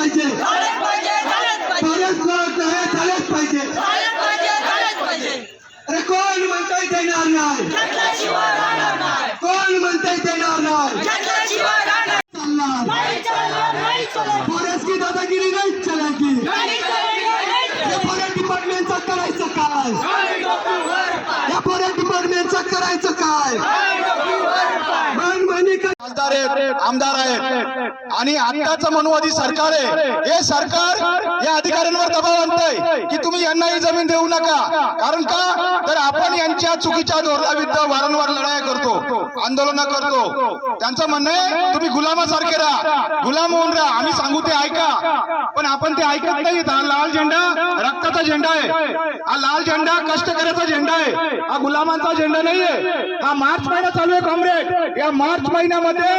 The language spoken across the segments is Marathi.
पाहिजे. झालंच पाहिजे अरे कोण म्हणताय देणार नाही. कोण म्हणताय देणार नाही घेतल्याशिवाय राहणार. चालणार. नाही चालणार नाही चालणार. फॉरेस्ट की दादागिरी नाही चलायची. या डिपार्टमेंटचं करायचं काय? या फॉरेस्ट डिपार्टमेंटचं करायचं काय? खासदार आहेत आमदार आहेत. आणि आत्ताच मनुवादी सरकार आहे. हे सरकार या अधिकाऱ्यांवर दबाव आणतंय की तुम्ही यांना ही जमीन देऊ नका. कारण का? तर आपण यांच्या चुकीच्या धोरणाविरुद्ध वारंवार लढाया करतो आंदोलन करतो. त्यांचं म्हणणं आहे तुम्ही गुलामासारखे राहा. गुलाम होऊन राहा. आम्ही सांगू ते ऐका. पण आपण ते ऐकत नाही. हा लाल झेंडा कष्टाचा झेंडा आहे. हा लाल झेंडा कष्टकऱ्याचा झेंडा आहे. हा गुलामांचा झेंडा नाहीये. हा मार्च महिना चालू आहे कॉम्रेड. या मार्च महिन्यामध्ये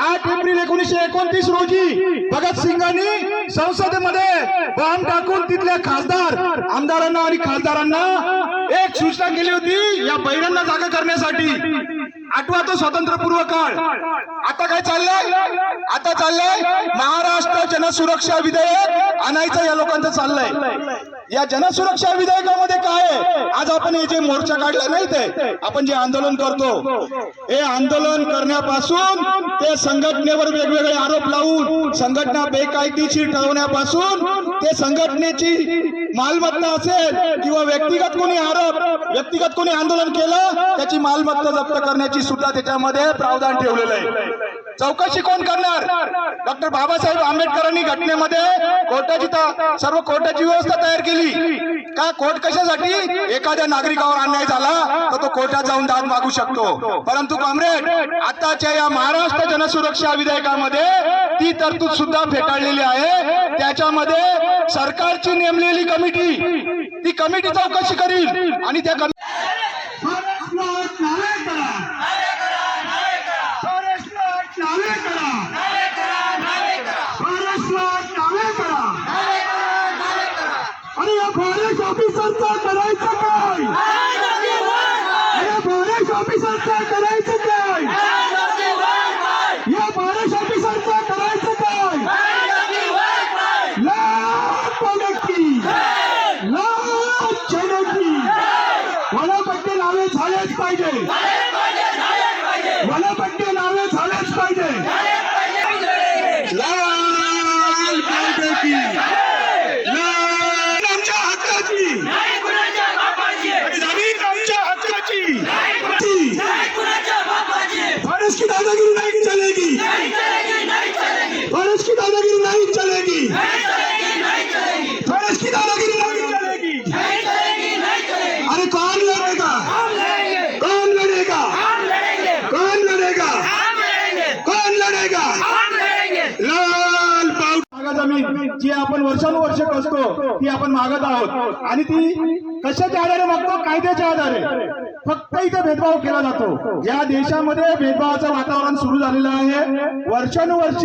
आठ एप्रिल एकोणीशे एकोणतीस रोजी भगतसिंगांनी संसदेमध्ये बॉम्ब टाकून तिथल्या खासदार आमदारांना आणि खासदारांना एक सूचना केली होती या बैरांना जागा करण्यासाठी. आठवा तो स्वातंत्र्यपूर्व काळ. आता काय चाललंय? आता चाललंय? जनसुरक्षा विधेयक आणायचं या लोकांचं चाललंय. या जनसुरक्षा विधेयकामध्ये काय आहे? आज आपण हे जे मोर्चा काढला नाही ते आपण जे आंदोलन करतो हे आंदोलन करण्यापासून ते संघटनेवर वेगवेगळे आरोप लावून संघटना बेकायदेशीर ठरवण्यापासून ते संघटनेची मालमत्ता असेल किंवा व्यक्तिगत कोणी आरोप व्यक्तिगत कोणी आंदोलन केलं त्याची मालमत्ता जप्त करण्याची सुद्धा त्याच्यामध्ये प्रावधान ठेवलेलं आहे. चौकशी कोण करणार? डॉक्टर बाबासाहेब आंबेडकरांनी घटनेमध्ये कोर्टाची सर्व कोर्टाची व्यवस्था तयार केली. का कोर्ट कशासाठी? एखाद्या नागरिकावर अन्याय झाला तर तो कोर्टात जाऊन दाद मागू शकतो. परंतु कॉम्रेड आताच्या या महाराष्ट्र जनसुरक्षा विधेयकामध्ये ती तरतूद सुद्धा फेटाळलेली आहे. त्याच्यामध्ये सरकारची नेमलेली कमिटी ती कमिटी चौकशी करील आणि त्या कमिटी फॉरेस्ट लॉट नावे करा फॉरेस्ट लॉट नावे करा फॉरेस्ट लॉट नावे करा आणि या फॉरेस्ट ऑफिसरचं करायचं काय? या फॉरेस्ट ऑफिसरचं करायचं काय? या फॉरेस्ट ऑफिसरचं करायचं काय? लाल पडकी लाल चणकी वनपट्टे नावे झालेच पाहिजे. वनपट्टे नावे झालेच पाहिजे लाल पडकी लाल आमच्या हक्काची जमीन आमच्या हक्काची फॉरेस्ट की दादागिरी नहीं चलेगी फॉरेस्ट की दादागिरी नहीं चलेगी फॉरेस्ट की दादागिरी नहीं चलेगी अरे कौन लड़ेगा कौन लड़ेगा कौन लड़ेगा कौन लड़ेगा लाल जमीन जी आपण वर्षानुवर्ष कसतो ती आपण मागत आहोत. आणि ती कशाच्या आधारे मागतो? कायद्याच्या आधारे. फक्त इथे भेदभाव केला जातो. या देशामध्ये भेदभावाचं वातावरण सुरू झालेलं आहे. वर्षानुवर्ष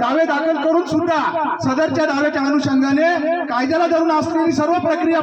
दावे दाखल करून सुद्धा सदरच्या दाव्याच्या अनुषंगाने कायद्याला धरून असलेली सर्व प्रक्रिया